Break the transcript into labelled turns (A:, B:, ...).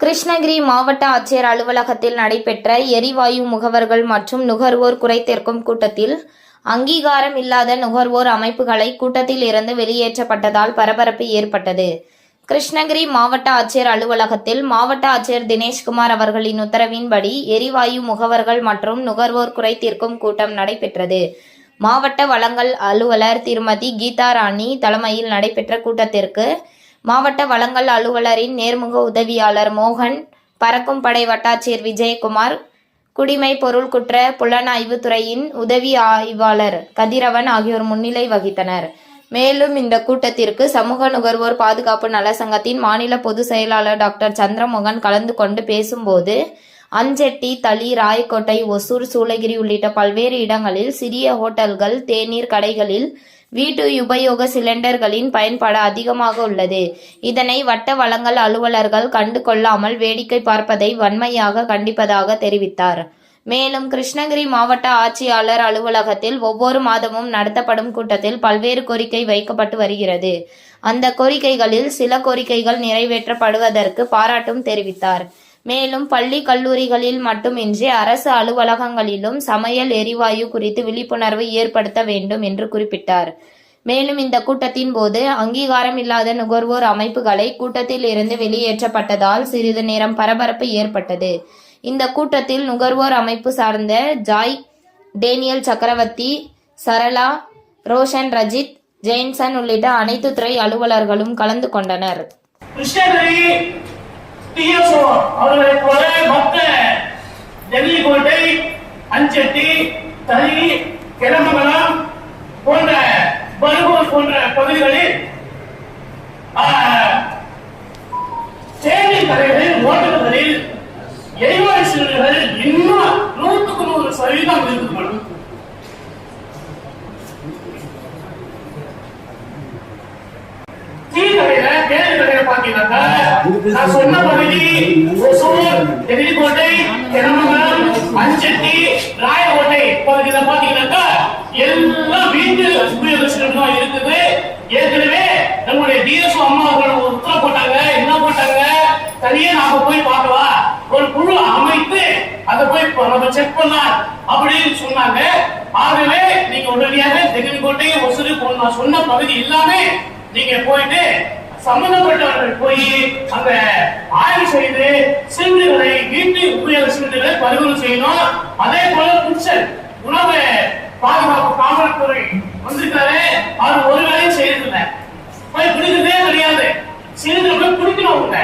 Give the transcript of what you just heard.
A: கிருஷ்ணகிரி மாவட்ட ஆட்சியர் அலுவலகத்தில் நடைபெற்ற எரிவாயு முகவர்கள் மற்றும் நுகர்வோர் குறைதீர்க்கும் கூட்டத்தில் அங்கீகாரம் இல்லாத நுகர்வோர் அமைப்புகளை கூட்டத்தில் இருந்து வெளியேற்றப்பட்டதால் பரபரப்பு ஏற்பட்டது. கிருஷ்ணகிரி மாவட்ட ஆட்சியர் அலுவலகத்தில் மாவட்ட ஆட்சியர் தினேஷ்குமார் அவர்களின் உத்தரவின்படி எரிவாயு முகவர்கள் மற்றும் நுகர்வோர் குறைதீர்க்கும் கூட்டம் நடைபெற்றது. மாவட்ட வளங்கள் அலுவலர் திருமதி கீதா ராணி தலைமையில் நடைபெற்ற கூட்டத்திற்கு மாவட்ட வளங்கள் அலுவலரின் நேர்முக உதவியாளர் மோகன் பறக்கும் படை வட்டாட்சியர் விஜயகுமார் குடிமை பொருள் குற்ற புலனாய்வு துறையின் உதவி ஆய்வாளர் கதிரவன் ஆகியோர் முன்னிலை வகித்தனர். மேலும் இந்த கூட்டத்திற்கு சமூக நுகர்வோர் பாதுகாப்பு நல சங்கத்தின் மாநில பொதுச் செயலாளர் டாக்டர் சந்திரமோகன் கலந்து கொண்டு பேசும்போது அஞ்செட்டி தளி ராயக்கோட்டை ஒசூர் சூளகிரி உள்ளிட்ட பல்வேறு இடங்களில் சிறிய ஹோட்டல்கள் தேநீர் கடைகளில் வீட்டு உபயோக சிலிண்டர்களின் பயன்பாடு அதிகமாக உள்ளது. இதனை வட்ட வளங்கள் அலுவலர்கள் கண்டு கொள்ளாமல் வேடிக்கை பார்ப்பதை வன்மையாக கண்டிப்பதாக தெரிவித்தார். மேலும் கிருஷ்ணகிரி மாவட்ட ஆட்சியாளர் அலுவலகத்தில் ஒவ்வொரு மாதமும் நடத்தப்படும் கூட்டத்தில் பல்வேறு கோரிக்கை வைக்கப்பட்டு வருகிறது. அந்த கோரிக்கைகளில் சில கோரிக்கைகள் நிறைவேற்றப்படுவதற்கு பாராட்டும் தெரிவித்தார். மேலும் பள்ளி கல்லூரிகளில் மட்டுமின்றி அரசு அலுவலகங்களிலும் சமையல் எரிவாயு குறித்து விழிப்புணர்வு ஏற்படுத்த வேண்டும் என்று குறிப்பிட்டார். மேலும் இந்த கூட்டத்தின் போது அங்கீகாரம் இல்லாத நுகர்வோர் அமைப்புகளை கூட்டத்தில் இருந்து வெளியேற்றப்பட்டதால் சிறிது நேரம் பரபரப்பு ஏற்பட்டது. இந்த கூட்டத்தில் நுகர்வோர் அமைப்பு சார்ந்த ஜாய் டேனியல் சக்கரவர்த்தி சரளா ரோஷன் ரஜித் ஜெயின்சன் உள்ளிட்ட அனைத்து துறை அலுவலர்களும் கலந்து கொண்டனர்.
B: டிஎஸ்ஓ அவர்களைப் போல மற்ற டெல்லிக்கோட்டை அஞ்செட்டி தளி கிளமங்கலம் போன்ற பருகூர் போன்ற பகுதிகளில் ஆஹ், தேநீர் கடைகளில் ஓட்டல்களில் எரிவாயு சிலிண்டர்கள் இன்னும் நூற்றுக்கு நூறு சதவீதம் இருக்குது நான் சொன்ன பகுதி ஒசூர் எதிரிக்கோட்டை திருமங்கலம் அஞ்சட்டி ராயக்கோட்டை பகுதியில பாத்தீங்கன்னாக்கா எல்லாம் வீட்டு உபயோக சிலிண்டர் தான் இருக்குது. ஏற்கனவே நம்முடைய டிஎஸ்ஓ அம்மா அவர்கள் உத்தரவு போட்டாங்க. என்ன போட்டாங்க? தனியா நாம போய் பார்க்கவா? ஒரு குழு அமைத்து அதை போய் நம்ம செக் பண்ணலாம் அப்படின்னு சொன்னாங்க. ஆகவே நீங்க உடனடியாக தென்னிக்கோட்டை ஒசூர் நான் சொன்ன பகுதி எல்லாமே நீங்க போயிட்டு சம்பந்தப்பட்டவர்கள் போய் அந்த ஆய்வு செய்து சிலிண்டர்களை வீட்டு உபயோக சிலிண்டர்களை பறிமுதல் செய்யணும். அதே போல குச்சல் உணவு பாதுகாப்பு காவல்துறை வந்திருக்காரு. அவர் ஒரு வேலையும் செய்யறதில்லை. போய் குடிக்கிறதே கிடையாது. சிலிண்டர் போய் குடிக்கணும் உங்களை